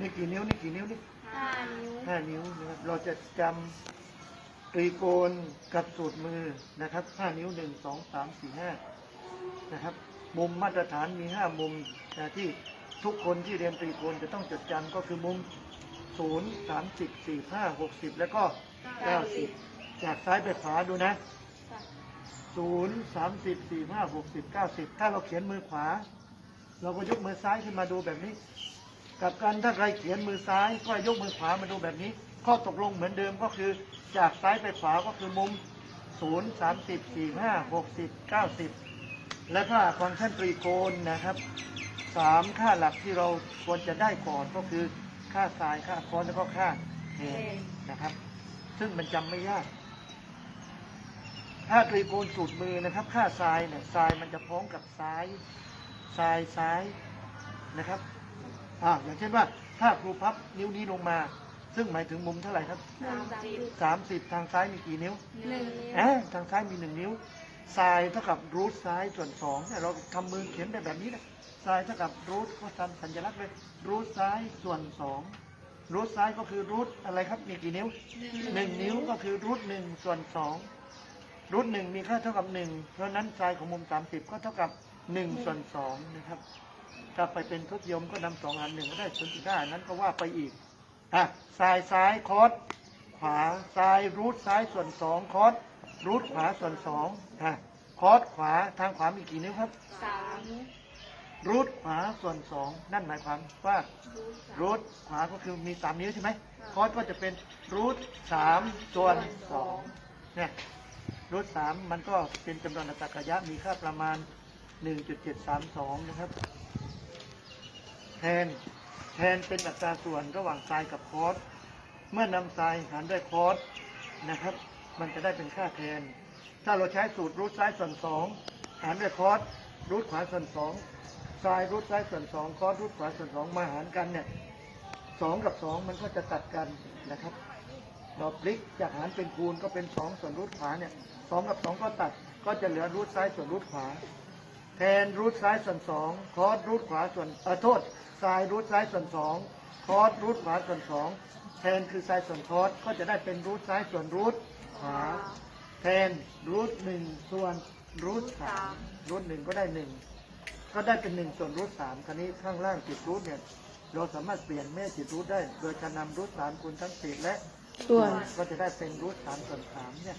นี่กี่นิ้วนี่กี่นิ้วนี่ห้านิ้วห้านิ้วนะครับเราจะจำตรีโกณกับสูตรมือนะครับห้านิ้วหนึ่งสองสามสี่ห้านะครับ มุมมาตรฐานมีห้ามุมนะที่ทุกคนที่เรียนตรีโกณจะต้องจดจำก็คือมุมศูนย์สามสิบสี่ห้าหกสิบแล้วก็เก้าสิบจากซ้ายไปขวาดูนะค่ะศูนย์สามสิบสี่ห้าหกสิบเก้าสิบถ้าเราเขียนมือขวา เราก็ยกมือซ้ายขึ้นมาดูแบบนี้ กับการถ้าใครเขียนมือซ้ายก็ยกมือขวามาดูแบบนี้ ข้อตกลงเหมือนเดิมก็คือ จากซ้ายไปขวาก็คือมุมศูนย์สามสิบสี่ห้าหกสิบเก้าสิบและค่าฟังก์ชันตรีโกณนะครับสามค่าหลักที่เราควรจะได้ก่อนก็คือค่าสายค่าคอนแล้วก็ค่าเทนนะครับ ซึ่งมันจำไม่ยากถ้าตรีโกณสูตรมือนะครับ ค่าทรายเนี่ยทรายมันจะพ้องกับซ้ายทรายซ้ายนะครับ อ่าอย่างเช่นว่าถ้าครูพับนิ้วนี้ลงมา ซึ่งหมายถึงมุมเท่าไหร่ครับสามสิบสามสิบทางซ้ายมีกี่นิ้วหนึ่งเอ๊ะทางซ้ายมีหนึ่งนิ้วทรายเท่ากับรูทซ้ายส่วนสองเนี่ยเราทำมือเขียนได้แบบนี้นะทรายเท่ากับรูทก็ทำสัญลักษณ์เลยรูทซ้ายส่วนสองรูทซ้ายก็คือรูทอะไรครับมีกี่นิ้วหนึ่งนิ้วก็คือรูทหนึ่งส่วนสองรูทหนึ่งมีค่าเท่ากับหนึ่งเพราะฉะนั้นไซน์ของมุมสามสิบก็เท่ากับหนึ่งส่วนสองนะครับ ถ้าไปเป็นทศนิยมก็นำสองอันหนึ่งก็ได้ศูนย์จุดห้านั้นก็ว่าไปอีกอะไซน์ซ้ายคอสขวาไซน์รูทซ้ายส่วนสองคอสรูทขวาส่วนสองอะคอสขวาทางขวามีกี่นิ้วครับสามนิ้วรูทขวาส่วนสองนั่นหมายความว่ารูทขวาก็คือมีสามนิ้วใช่ไหมคอสก็จะเป็นรูทสามส่วนสองเนี่ยรูทสามมันก็เป็นจำนวนอัตราระยะมีค่าประมาณ 1.732 นะครับ แทน แทนเป็นอัตราส่วนระหว่างไซน์กับคอสเมื่อนำไซน์หารด้วยคอสนะครับ มันจะได้เป็นค่าแทน ถ้าเราใช้สูตรรูทซ้ายส่วนสองหารด้วยคอสรูทขวาส่วนสองไซน์รูทซ้ายส่วนสองคอสรูทขวาส่วนสองมาหารกันเนี่ยสองกับสองมันก็จะตัดกันนะครับเราพลิกจากหารเป็นคูณก็เป็นสองส่วนรูทขวาเนี่ยสองกับสองก็ตัดก็จะเหลือรูทซ้ายส่วนรูทขวา แทนรูทซ้ายส่วนสองคอสรูทขวาส่วนเออโทษไซน์รูทซ้ายส่วนสองคอสรูทขวาส่วนสองแทนคือไซน์ส่วนคอสก็จะได้เป็นรูทซ้ายส่วนรูทขวาแทนรูทหนึ่งส่วนรูทสามรูทหนึ่งก็ได้หนึ่งก็ได้เป็นหนึ่งส่วนรูทสามคราวนี้ข้างล่างติดรูทเนี่ยเราสามารถเปลี่ยนแม่ติดรูทได้ โดยการนำรูทสามคูณทั้งติดและส่วนก็จะได้เป็นรูทสามส่วนสามเนี่ย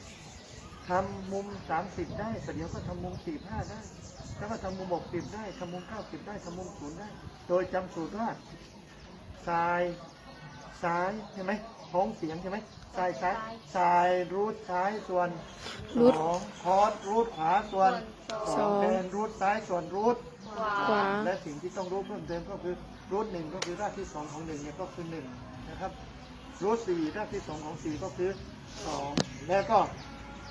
ทำมุมสามสิบได้แต่เดี๋ยวก็ทำมุมสี่ห้าได้ แล้วก็ทำมุมหกสิบได้ทำมุมเก้าสิบได้ทำมุมศูนย์ได้ โดยจำสูตรว่าซ้ายซ้ายใช่ไหมพ้องเสียงใช่ไหมซ้ายซ้ายซ้ายรูทซ้ายส่วนสองคอสรูทขวาส่วนสองแทนรูทซ้ายส่วนรูทขวาขวาและสิ่งที่ต้องรู้เพิ่มเติมก็คือรูทหนึ่งก็คือรากที่สองของหนึ่งเนี่ยก็คือหนึ่งนะครับรูทสี่รากที่สองของสี่ก็คือสองแล้วก็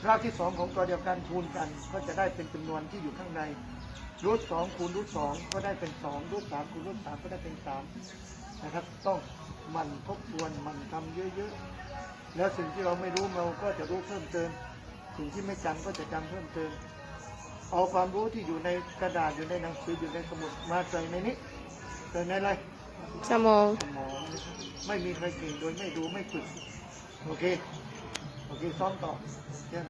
รากที่สองของตัวเดียวกันคูณกัน ก็จะได้เป็นจำนวนที่อยู่ข้างในรูทสองคูณรูทสองก็ได้เป็นสองรูทสามคูณรูทสามก็ได้เป็นสามนะครับ ต้องหมันทบทวนหมันทำเยอะๆ แล้วสิ่งที่เราไม่รู้เราก็จะรู้เพิ่มเติม สิ่งที่ไม่จำก็จะจำเพิ่มเติม เอาความรู้ที่อยู่ในกระดาษอยู่ในหนังสืออยู่ในสมุดมาใส่ในนี้ใส่ในอะไรสมองสมองนะครับไม่มีใครเก่งโดยไม่ดูไม่ฝึกโอเค โอเคซ้อมต่อเชิญ